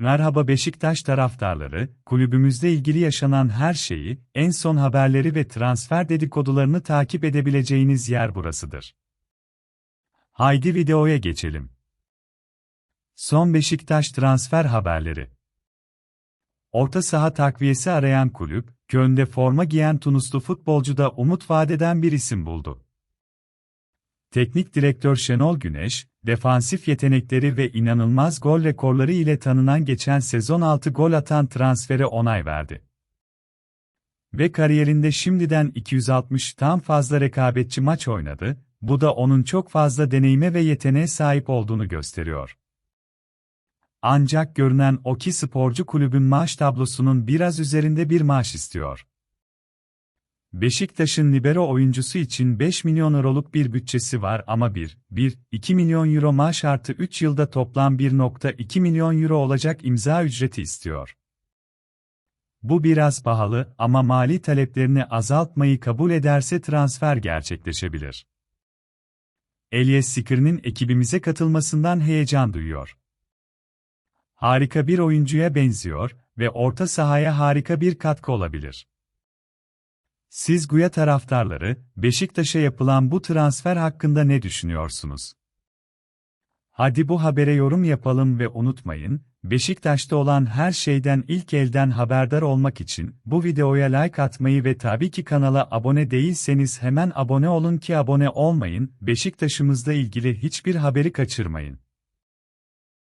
Merhaba Beşiktaş taraftarları, kulübümüzde ilgili yaşanan her şeyi, en son haberleri ve transfer dedikodularını takip edebileceğiniz yer burasıdır. Haydi videoya geçelim. Son Beşiktaş transfer haberleri. Orta saha takviyesi arayan kulüp, Köln'de forma giyen Tunuslu futbolcuda umut vadeden bir isim buldu. Teknik direktör Şenol Güneş, defansif yetenekleri ve inanılmaz gol rekorları ile tanınan geçen sezon 6 gol atan transfere onay verdi. Ve kariyerinde şimdiden 260'tan fazla rekabetçi maç oynadı, bu da onun çok fazla deneyime ve yeteneğe sahip olduğunu gösteriyor. Ancak görünen o ki sporcu kulübün maaş tablosunun biraz üzerinde bir maaş istiyor. Beşiktaş'ın libero oyuncusu için 5 milyon euroluk bir bütçesi var ama 1, 1, 2 milyon euro maaş artı 3 yılda toplam 1.2 milyon euro olacak imza ücreti istiyor. Bu biraz pahalı ama mali taleplerini azaltmayı kabul ederse transfer gerçekleşebilir. Elias Sikir'in ekibimize katılmasından heyecan duyuyor. Harika bir oyuncuya benziyor ve orta sahaya harika bir katkı olabilir. Siz Guya taraftarları, Beşiktaş'a yapılan bu transfer hakkında ne düşünüyorsunuz? Hadi bu habere yorum yapalım ve unutmayın, Beşiktaş'ta olan her şeyden ilk elden haberdar olmak için bu videoya like atmayı ve tabii ki kanala abone değilseniz hemen abone olun ki abone olmayın, Beşiktaş'ımızla ilgili hiçbir haberi kaçırmayın.